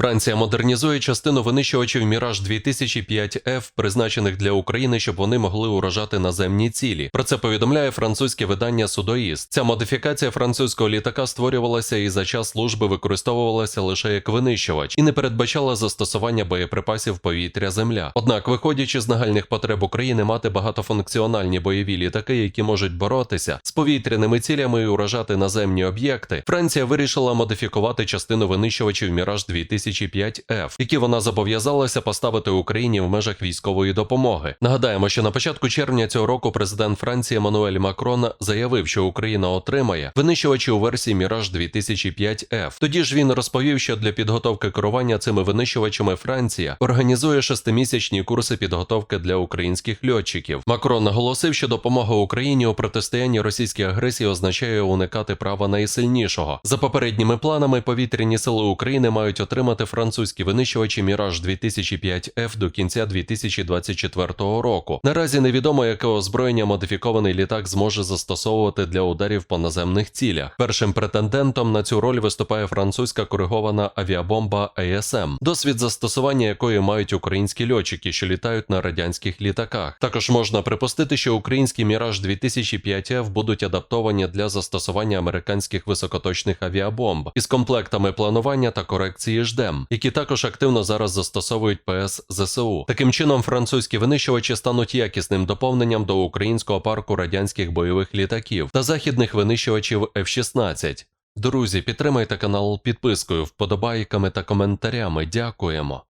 Франція модернізує частину винищувачів Міраж 2005 f призначених для України, щоб вони могли уражати наземні цілі. Про це повідомляє французьке видання Судоїст. Ця модифікація французького літака створювалася і за час служби використовувалася лише як винищувач і не передбачала застосування боєприпасів повітря-земля. Однак, виходячи з нагальних потреб України мати багатофункціональні бойові літаки, які можуть боротися з повітряними цілями і уражати наземні об'єкти, Франція вирішила модифікувати частину винищувачів Міраж 2005 f які вона зобов'язалася поставити Україні в межах військової допомоги. Нагадаємо, що на початку червня цього року президент Франції Еммануель Макрон заявив, що Україна отримає винищувачі у версії Міраж 2005 f Тоді ж він розповів, що для підготовки керування цими винищувачами Франція організує шестимісячні курси підготовки для українських льотчиків. Макрон наголосив, що допомога Україні у протистоянні російській агресії означає уникати права найсильнішого. За попередніми планами повітряні сили України мають отримати французькі винищувачі Міраж 2005 f до кінця 2024 року. Наразі невідомо, яке озброєння модифікований літак зможе застосовувати для ударів по наземних цілях. Першим претендентом на цю роль виступає французька коригована авіабомба ASM, досвід застосування якої мають українські льотчики, що літають на радянських літаках. Також можна припустити, що українські Міраж 2005 f будуть адаптовані для застосування американських високоточних авіабомб із комплектами планування та корекції ждем, які також активно зараз застосовують ПС ЗСУ. Таким чином, французькі винищувачі стануть якісним доповненням до українського парку радянських бойових літаків та західних винищувачів F-16. Друзі, підтримайте канал підпискою, вподобайками та коментарями. Дякуємо.